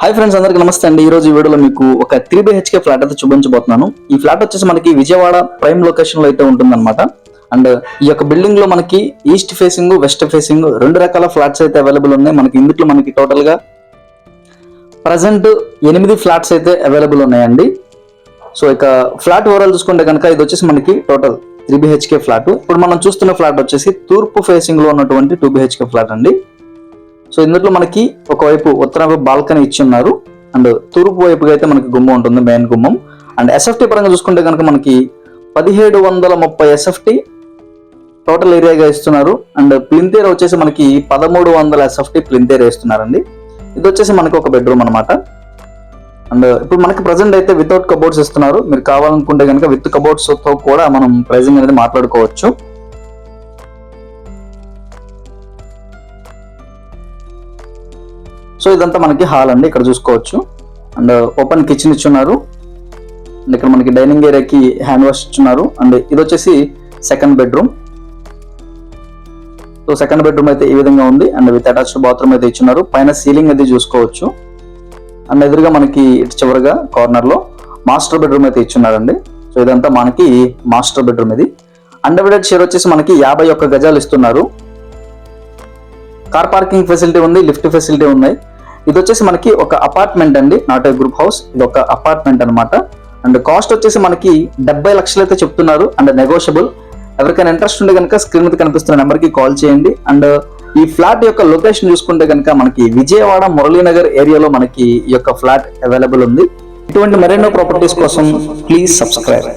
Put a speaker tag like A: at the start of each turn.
A: Hi friends అందరికీ నమస్తే అండి. ఈ రోజు ఈ వీడియోలో మీకు ఒక త్రీ బిహెచ్కే ఫ్లాట్ అయితే చూపించబోతున్నాను. ఈ ఫ్లాట్ వచ్చేసి మనకి విజయవాడ ప్రైమ్ లొకేషన్లో అయితే ఉంటుందన్నమాట. అండ్ ఈ యొక్క బిల్డింగ్లో మనకి ఈస్ట్ ఫేసింగ్ వెస్ట్ ఫేసింగ్ రెండు రకాల ఫ్లాట్స్ అయితే అవైలబుల్ ఉన్నాయి. మనకి ఇందులో మనకి టోటల్గా ప్రజెంట్ ఎనిమిది ఫ్లాట్స్ అయితే అవైలబుల్ ఉన్నాయండి. సో ఇక ఫ్లాట్ ఓవరాల్ చూసుకుంటే కనుక ఇది వచ్చేసి మనకి టోటల్ త్రీ బిహెచ్కే ఫ్లాట్. ఇప్పుడు మనం చూస్తున్న ఫ్లాట్ వచ్చేసి తూర్పు ఫేసింగ్లో ఉన్నటువంటి టూ బిహెచ్కే ఫ్లాట్ అండి. సో ఇందులో మనకి ఒకవైపు ఉత్తరం వైపు బాల్కనీ ఇచ్చి ఉన్నారు అండ్ తూర్పు వైపుగా అయితే మనకి గుమ్మం ఉంటుంది మెయిన్ గుమ్మం. అండ్ ఎస్ఎఫ్టీ పరంగా చూసుకుంటే కనుక మనకి పదిహేడు వందల ముప్పై ఎస్ఎఫ్టీ టోటల్ ఏరియాగా ఇస్తున్నారు. అండ్ ప్లింతేర్ వచ్చేసి మనకి పదమూడు వందల ఎస్ఎఫ్టీ ప్లింతేర్ వేస్తున్నారండి ఇది వచ్చేసి మనకి ఒక బెడ్రూమ్ అనమాట అండ్ ఇప్పుడు మనకి ప్రజెంట్ అయితే వితౌట్ కబోర్డ్స్ ఇస్తున్నారు. మీరు కావాలనుకుంటే కనుక విత్ కబోర్డ్స్తో కూడా మనం ప్రైజింగ్ అనేది మాట్లాడుకోవచ్చు. సో ఇదంతా మనకి హాల్ అండి ఇక్కడ చూసుకోవచ్చు. అండ్ ఓపెన్ కిచెన్ ఇచ్చున్నారు. అండ్ ఇక్కడ మనకి డైనింగ్ ఏరియాకి హ్యాండ్ వాష్ ఇచ్చున్నారు. అండ్ ఇది వచ్చేసి second bedroom. So second bedroom అయితే ఈ విధంగా ఉంది. అండ్ విత్ అటాచ్డ్ బాత్రూమ్ అయితే ఇచ్చున్నారు. పైన సీలింగ్ అయితే చూసుకోవచ్చు. అండ్ ఎదురుగా మనకి ఇటు చివరిగా కార్నర్లో మాస్టర్ బెడ్రూమ్ అయితే ఇచ్చున్నారండి. సో ఇదంతా మనకి మాస్టర్ బెడ్రూమ్ ఇది. అండర్విడెడ్ షేర్ వచ్చేసి మనకి యాభై ఒక్క గజాలు ఇస్తున్నారు. కార్ పార్కింగ్ ఫెసిలిటీ ఉంది లిఫ్ట్ ఫెసిలిటీ ఉన్నాయి. ఇది వచ్చేసి మనకి ఒక అపార్ట్మెంట్ అండి. నాట్ ఏ గ్రూప్ హౌస్ ఇది ఒక అపార్ట్మెంట్ అన్నమాట. అండ్ కాస్ట్ వచ్చేసి మనకి డెబ్బై లక్షలు అయితే చెప్తున్నారు. అండ్ నెగోషియబుల్ ఎవరికైనా ఇంట్రెస్ట్ ఉంటే కనుక స్క్రీన్ మీద కనిపిస్తున్న నెంబర్కి కాల్ చేయండి. అండ్ ఈ ఫ్లాట్ యొక్క లొకేషన్ చూసుకుంటే కనుక మనకి విజయవాడ మురళీనగర్ ఏరియాలో మనకి ఈ యొక్క ఫ్లాట్ అవైలబుల్ ఉంది. ఇటువంటి మరెన్నో ప్రాపర్టీస్ కోసం ప్లీజ్ సబ్స్క్రైబ్